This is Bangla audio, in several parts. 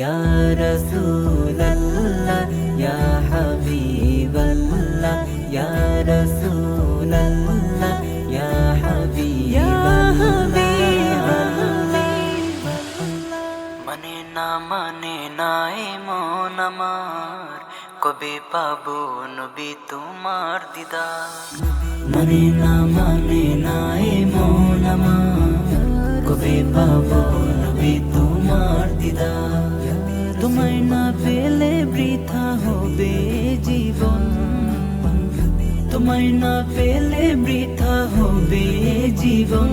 ইয়া রাসূলাল্লাহ ইয়া হাবিবাল্লাহ ইয়া রাসূলাল্লাহ ইয়া হাবিবাল্লাহ মানে না মানে নাই মন আমার কবে পাবো নবী তোমার দিদার? মানে না মানে নাই মন আমার কবে পাবো নবী তোমার দিদার? তোমায় না পেলে বৃথা হবে জীবন। তোমায় না পেলে বৃথা হবে জীবন।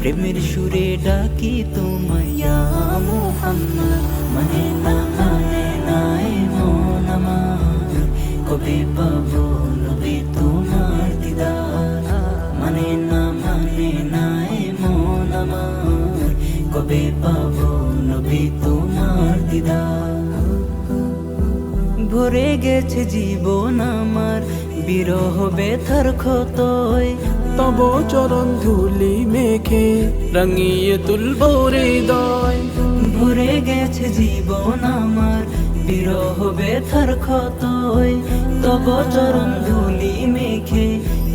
প্রেমের সুরে ডাকি তোমায় মুহাম্মদ মানে না মানে নাই মন আমার। কবে পাবো নবী তোমার দিদার? মানে না মানে নাই মন আমার। কবে পাবো নবী তোমার দিদার ভরে গেছে জীবন আমার বিরহ ব্যথার ক্ষতয় তব চরণ ধুলি মেখে রঙিয়ে তুলব হৃদয়। ভরে গেছে জীবন আমার বিরহ ব্যথার ক্ষতয় তব চরণ ধুলি মেখে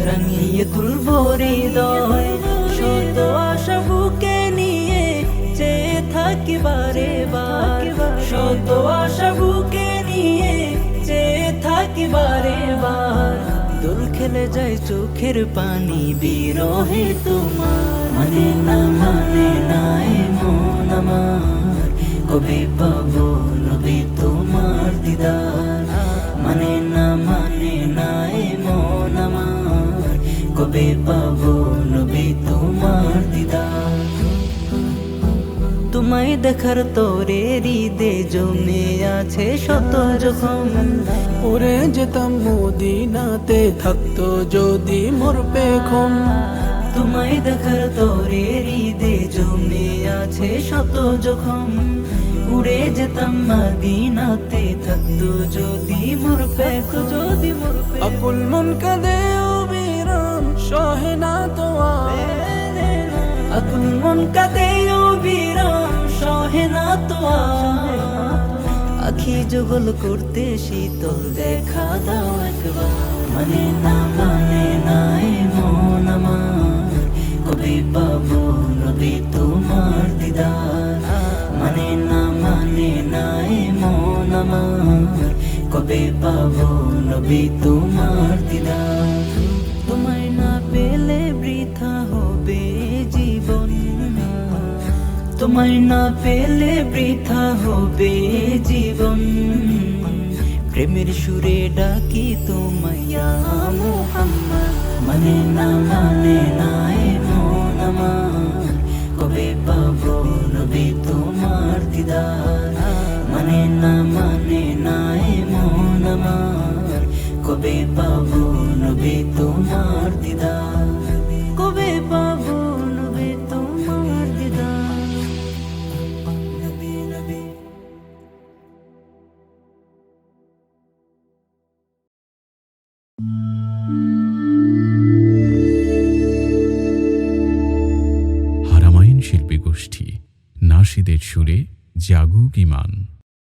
রাঙিয়ে তুলব হৃদয়। শত আশা বুকে নিয়ে চেয়ে থাকি বার খেলে যায় চোখের পানি, বিরহে তোমার। মানে না মানে নাই মন আমার। কবে পাবো রবে তোমার দিদার? মানে না মানে নাই মন আমার। কবে পাবো রবে তোমার দিদার? তোমায় দেখার তোরে হৃদে জমে আছে শত যখন উড়ে যেতাম মদিনাতে থাকতো যদি মোর পেখম। তোমায় দেখার তোরে হৃদে জমে আছে শত যখন উড়ে যেতাম মদিনাতে থাকতো যদি মোর পেখ যদি মোর আকুল মন কাঁদে অবিরাম সহে না তো। আকুল মন কাঁদে যুগল করতে শীতল দেখা দাও একবার। মানে না মানে নাই মন আমার। কবে পাবো নবী তোমার দিদার? মানে না মানে নাই মন আমার। কবে পাবো নবী তোমার দিদার? তোমায় না পেলে বৃথা হবে জীবন। প্রেমের সুরে ডাকি তোমায় মানে না মানে নাই মন কবে পাবো নবী তোমার দিদার? মানে না মানে নাই মন কবে পাবো গোষ্ঠী নাসিদের সুরে জাগুক ইমান।